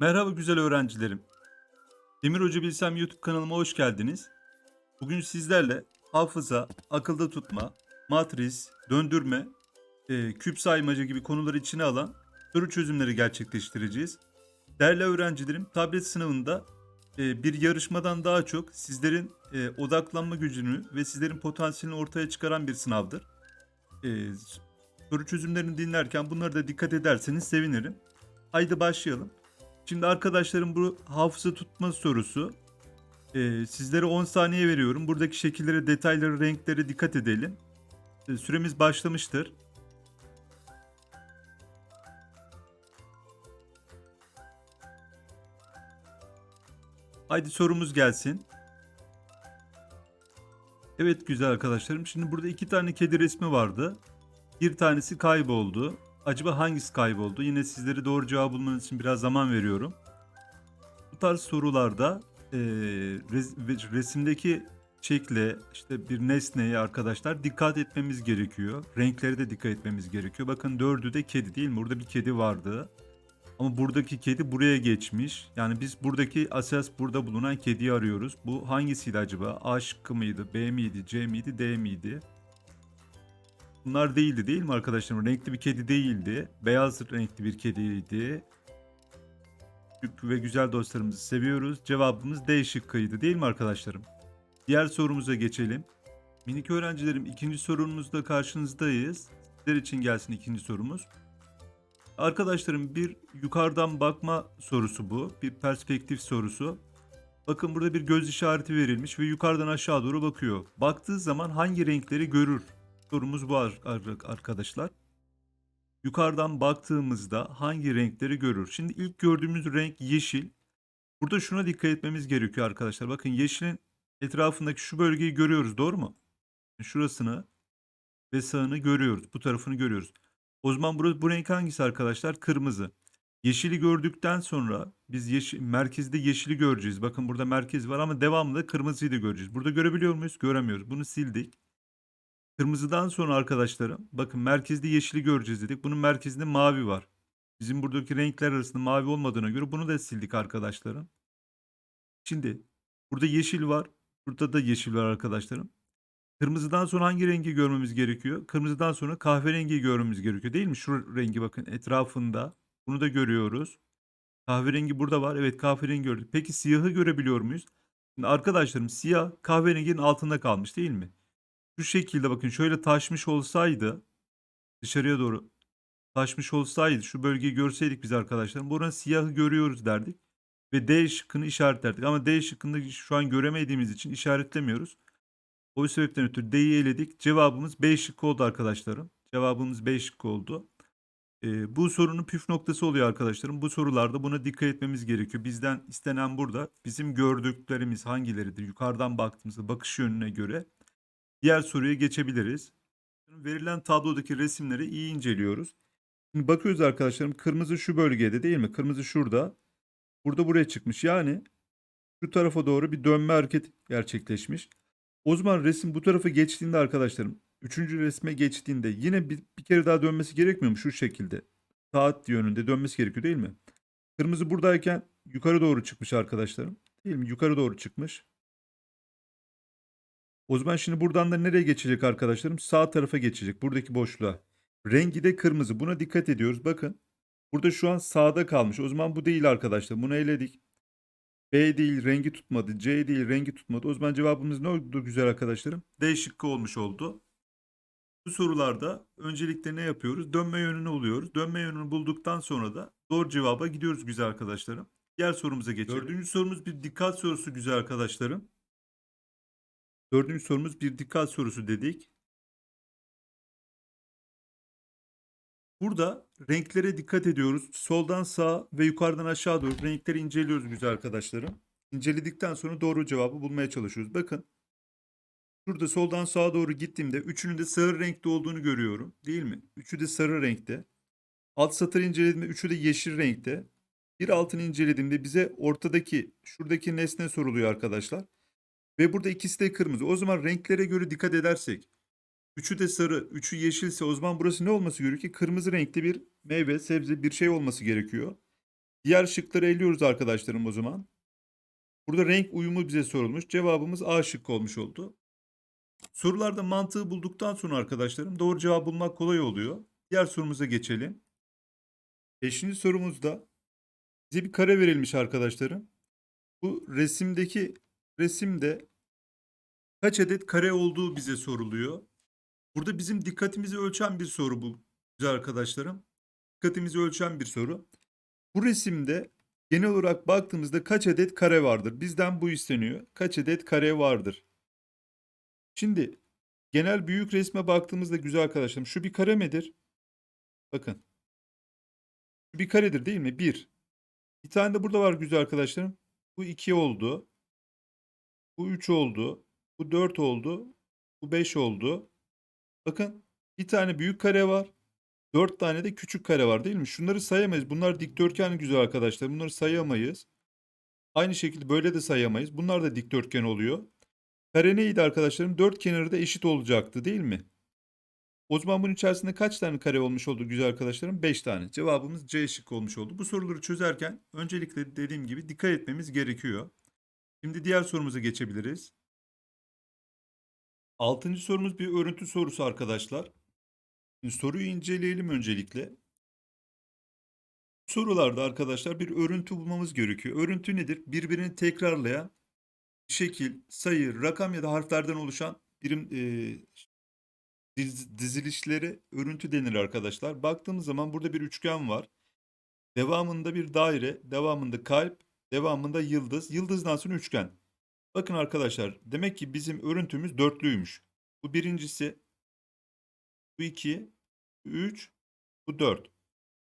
Merhaba güzel öğrencilerim. Demir Hoca Bilsem YouTube kanalıma hoş geldiniz. Bugün sizlerle hafıza, akılda tutma, matris, döndürme, e, küp saymacı gibi konuları içine alan soru çözümleri gerçekleştireceğiz. Değerli öğrencilerim, tablet sınavında e, bir yarışmadan daha çok sizlerin e, odaklanma gücünü ve sizlerin potansiyelini ortaya çıkaran bir sınavdır. E, soru çözümlerini dinlerken bunları da dikkat ederseniz sevinirim. Haydi başlayalım. Şimdi arkadaşlarım bu hafıza tutma sorusu. Ee, sizlere 10 saniye veriyorum. Buradaki şekillere, detaylara, renklere dikkat edelim. Ee, süremiz başlamıştır. Haydi sorumuz gelsin. Evet güzel arkadaşlarım. Şimdi burada iki tane kedi resmi vardı. Bir tanesi kayboldu. Acaba hangisi kayboldu? Yine sizlere doğru cevap bulmanız için biraz zaman veriyorum. Bu tarz sorularda ve- resimdeki şekle işte bir nesneye arkadaşlar dikkat etmemiz gerekiyor. Renklere de dikkat etmemiz gerekiyor. Bakın dördü de kedi değil mi? Burada bir kedi vardı. Ama buradaki kedi buraya geçmiş. Yani biz buradaki asas burada bulunan kediyi arıyoruz. Bu hangisiydi acaba? A mıydı? B miydi? C miydi? D miydi? Bunlar değildi değil mi arkadaşlarım? Renkli bir kedi değildi. Beyaz renkli bir kediydi. Küçük ve güzel dostlarımızı seviyoruz. Cevabımız D şıkkıydı değil mi arkadaşlarım? Diğer sorumuza geçelim. Minik öğrencilerim ikinci sorumuzda karşınızdayız. Sizler için gelsin ikinci sorumuz. Arkadaşlarım bir yukarıdan bakma sorusu bu. Bir perspektif sorusu. Bakın burada bir göz işareti verilmiş ve yukarıdan aşağı doğru bakıyor. Baktığı zaman hangi renkleri görür? Sorumuz bu ar- ar- arkadaşlar. Yukarıdan baktığımızda hangi renkleri görür? Şimdi ilk gördüğümüz renk yeşil. Burada şuna dikkat etmemiz gerekiyor arkadaşlar. Bakın yeşilin etrafındaki şu bölgeyi görüyoruz doğru mu? Şurasını ve sağını görüyoruz. Bu tarafını görüyoruz. O zaman burası, bu renk hangisi arkadaşlar? Kırmızı. Yeşili gördükten sonra biz yeşil, merkezde yeşili göreceğiz. Bakın burada merkez var ama devamında kırmızıyı da göreceğiz. Burada görebiliyor muyuz? Göremiyoruz. Bunu sildik. Kırmızıdan sonra arkadaşlarım bakın merkezde yeşili göreceğiz dedik. Bunun merkezinde mavi var. Bizim buradaki renkler arasında mavi olmadığına göre bunu da sildik arkadaşlarım. Şimdi burada yeşil var. Burada da yeşil var arkadaşlarım. Kırmızıdan sonra hangi rengi görmemiz gerekiyor? Kırmızıdan sonra kahverengi görmemiz gerekiyor değil mi? Şu rengi bakın etrafında. Bunu da görüyoruz. Kahverengi burada var. Evet kahverengi gördük. Peki siyahı görebiliyor muyuz? Şimdi arkadaşlarım siyah kahverenginin altında kalmış değil mi? Şu şekilde bakın şöyle taşmış olsaydı dışarıya doğru taşmış olsaydı şu bölgeyi görseydik biz arkadaşlar buranın siyahı görüyoruz derdik ve D şıkkını işaretlerdik ama D şıkkını şu an göremediğimiz için işaretlemiyoruz. O sebepten ötürü D'yi eledik. Cevabımız B şıkkı oldu arkadaşlarım. Cevabımız B şıkkı oldu. Ee, bu sorunun püf noktası oluyor arkadaşlarım. Bu sorularda buna dikkat etmemiz gerekiyor. Bizden istenen burada bizim gördüklerimiz hangileridir? Yukarıdan baktığımızda bakış yönüne göre Diğer soruya geçebiliriz. Verilen tablodaki resimleri iyi inceliyoruz. Şimdi bakıyoruz arkadaşlarım kırmızı şu bölgede değil mi? Kırmızı şurada. Burada buraya çıkmış. Yani şu tarafa doğru bir dönme hareket gerçekleşmiş. O zaman resim bu tarafa geçtiğinde arkadaşlarım üçüncü resme geçtiğinde yine bir, bir kere daha dönmesi gerekmiyor mu? Şu şekilde. Saat yönünde dönmesi gerekiyor değil mi? Kırmızı buradayken yukarı doğru çıkmış arkadaşlarım. Değil mi? Yukarı doğru çıkmış. O zaman şimdi buradan da nereye geçecek arkadaşlarım? Sağ tarafa geçecek. Buradaki boşluğa. Rengi de kırmızı. Buna dikkat ediyoruz. Bakın. Burada şu an sağda kalmış. O zaman bu değil arkadaşlar. Bunu eledik. B değil rengi tutmadı. C değil rengi tutmadı. O zaman cevabımız ne oldu güzel arkadaşlarım? D şıkkı olmuş oldu. Bu sorularda öncelikle ne yapıyoruz? Dönme yönünü buluyoruz. Dönme yönünü bulduktan sonra da doğru cevaba gidiyoruz güzel arkadaşlarım. Diğer sorumuza geçelim. Dördüncü sorumuz bir dikkat sorusu güzel arkadaşlarım. Dördüncü sorumuz bir dikkat sorusu dedik. Burada renklere dikkat ediyoruz. Soldan sağa ve yukarıdan aşağı doğru renkleri inceliyoruz güzel arkadaşlarım. İnceledikten sonra doğru cevabı bulmaya çalışıyoruz. Bakın. Şurada soldan sağa doğru gittiğimde üçünün de sarı renkte olduğunu görüyorum. Değil mi? Üçü de sarı renkte. Alt satır incelediğimde üçü de yeşil renkte. Bir altını incelediğimde bize ortadaki şuradaki nesne soruluyor arkadaşlar. Ve burada ikisi de kırmızı. O zaman renklere göre dikkat edersek. Üçü de sarı, üçü yeşilse o zaman burası ne olması gerekiyor ki? Kırmızı renkli bir meyve, sebze bir şey olması gerekiyor. Diğer şıkları eliyoruz arkadaşlarım o zaman. Burada renk uyumu bize sorulmuş. Cevabımız A şıkkı olmuş oldu. Sorularda mantığı bulduktan sonra arkadaşlarım doğru cevap bulmak kolay oluyor. Diğer sorumuza geçelim. Beşinci sorumuzda bize bir kare verilmiş arkadaşlarım. Bu resimdeki resimde kaç adet kare olduğu bize soruluyor. Burada bizim dikkatimizi ölçen bir soru bu güzel arkadaşlarım. Dikkatimizi ölçen bir soru. Bu resimde genel olarak baktığımızda kaç adet kare vardır? Bizden bu isteniyor. Kaç adet kare vardır? Şimdi genel büyük resme baktığımızda güzel arkadaşlarım şu bir kare midir? Bakın. Şu bir karedir değil mi? Bir. Bir tane de burada var güzel arkadaşlarım. Bu 2 oldu. Bu 3 oldu. Bu 4 oldu. Bu 5 oldu. Bakın bir tane büyük kare var. 4 tane de küçük kare var değil mi? Şunları sayamayız. Bunlar dikdörtgen güzel arkadaşlar. Bunları sayamayız. Aynı şekilde böyle de sayamayız. Bunlar da dikdörtgen oluyor. Kare neydi arkadaşlarım? Dört kenarı da eşit olacaktı değil mi? O zaman bunun içerisinde kaç tane kare olmuş oldu güzel arkadaşlarım? 5 tane. Cevabımız C şıkkı olmuş oldu. Bu soruları çözerken öncelikle dediğim gibi dikkat etmemiz gerekiyor. Şimdi diğer sorumuza geçebiliriz. Altıncı sorumuz bir örüntü sorusu arkadaşlar. Şimdi soruyu inceleyelim öncelikle. Sorularda arkadaşlar bir örüntü bulmamız gerekiyor. Örüntü nedir? Birbirini tekrarlayan şekil, sayı, rakam ya da harflerden oluşan birim e, diz- dizilişleri örüntü denir arkadaşlar. Baktığımız zaman burada bir üçgen var. Devamında bir daire, devamında kalp, devamında yıldız. Yıldızdan sonra üçgen. Bakın arkadaşlar demek ki bizim örüntümüz dörtlüymüş. Bu birincisi, bu iki, bu üç, bu dört.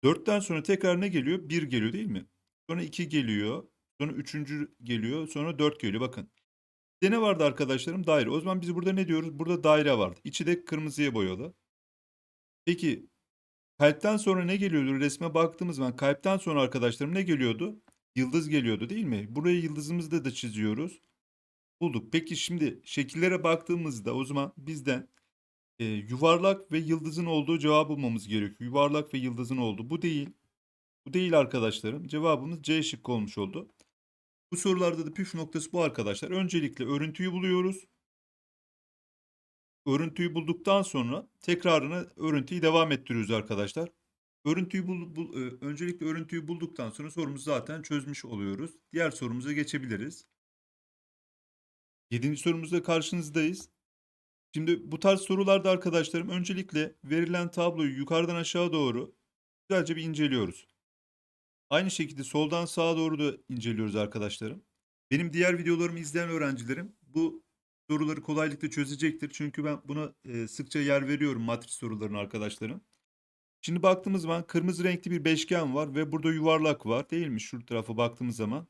Dörtten sonra tekrar ne geliyor? Bir geliyor değil mi? Sonra iki geliyor. Sonra üçüncü geliyor. Sonra dört geliyor. Bakın. Bir ne vardı arkadaşlarım? Daire. O zaman biz burada ne diyoruz? Burada daire vardı. İçi de kırmızıya boyalı. Peki kalpten sonra ne geliyordu? Resme baktığımız zaman kalpten sonra arkadaşlarım ne geliyordu? Yıldız geliyordu değil mi? Buraya yıldızımızı da, çiziyoruz. Bulduk. Peki şimdi şekillere baktığımızda o zaman bizden e, yuvarlak ve yıldızın olduğu cevabı bulmamız gerekiyor. Yuvarlak ve yıldızın olduğu. Bu değil. Bu değil arkadaşlarım. Cevabımız C şıkkı olmuş oldu. Bu sorularda da püf noktası bu arkadaşlar. Öncelikle örüntüyü buluyoruz. Örüntüyü bulduktan sonra tekrarını örüntüyü devam ettiriyoruz arkadaşlar. Örüntüyü bul, bul- e, öncelikle örüntüyü bulduktan sonra sorumuzu zaten çözmüş oluyoruz. Diğer sorumuza geçebiliriz. Yedinci sorumuzda karşınızdayız. Şimdi bu tarz sorularda arkadaşlarım öncelikle verilen tabloyu yukarıdan aşağı doğru güzelce bir inceliyoruz. Aynı şekilde soldan sağa doğru da inceliyoruz arkadaşlarım. Benim diğer videolarımı izleyen öğrencilerim bu soruları kolaylıkla çözecektir. Çünkü ben buna e, sıkça yer veriyorum matris sorularına arkadaşlarım. Şimdi baktığımız zaman kırmızı renkli bir beşgen var ve burada yuvarlak var değil mi? Şu tarafa baktığımız zaman.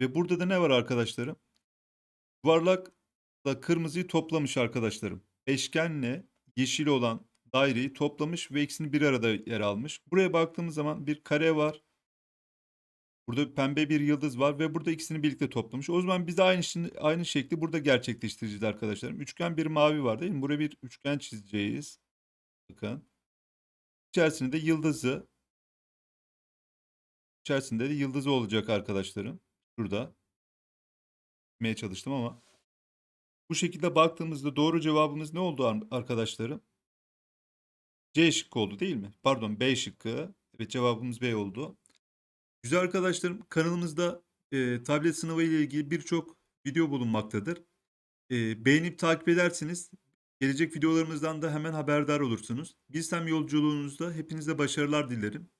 Ve burada da ne var arkadaşlarım? Yuvarlakla kırmızıyı toplamış arkadaşlarım. Beşgenle yeşil olan daireyi toplamış ve ikisini bir arada yer almış. Buraya baktığımız zaman bir kare var. Burada pembe bir yıldız var ve burada ikisini birlikte toplamış. O zaman biz de aynı, aynı şekli burada gerçekleştireceğiz arkadaşlarım. Üçgen bir mavi var değil mi? Buraya bir üçgen çizeceğiz. Bakın. İçerisinde de yıldızı. İçerisinde de yıldızı olacak arkadaşlarım. Şurada. Çizmeye çalıştım ama. Bu şekilde baktığımızda doğru cevabımız ne oldu ar- arkadaşlarım? C şıkkı oldu değil mi? Pardon B şıkkı. Evet cevabımız B oldu. Güzel arkadaşlarım kanalımızda e, tablet sınavı ile ilgili birçok video bulunmaktadır. E, beğenip takip ederseniz gelecek videolarımızdan da hemen haberdar olursunuz. Bilsem yolculuğunuzda hepinize başarılar dilerim.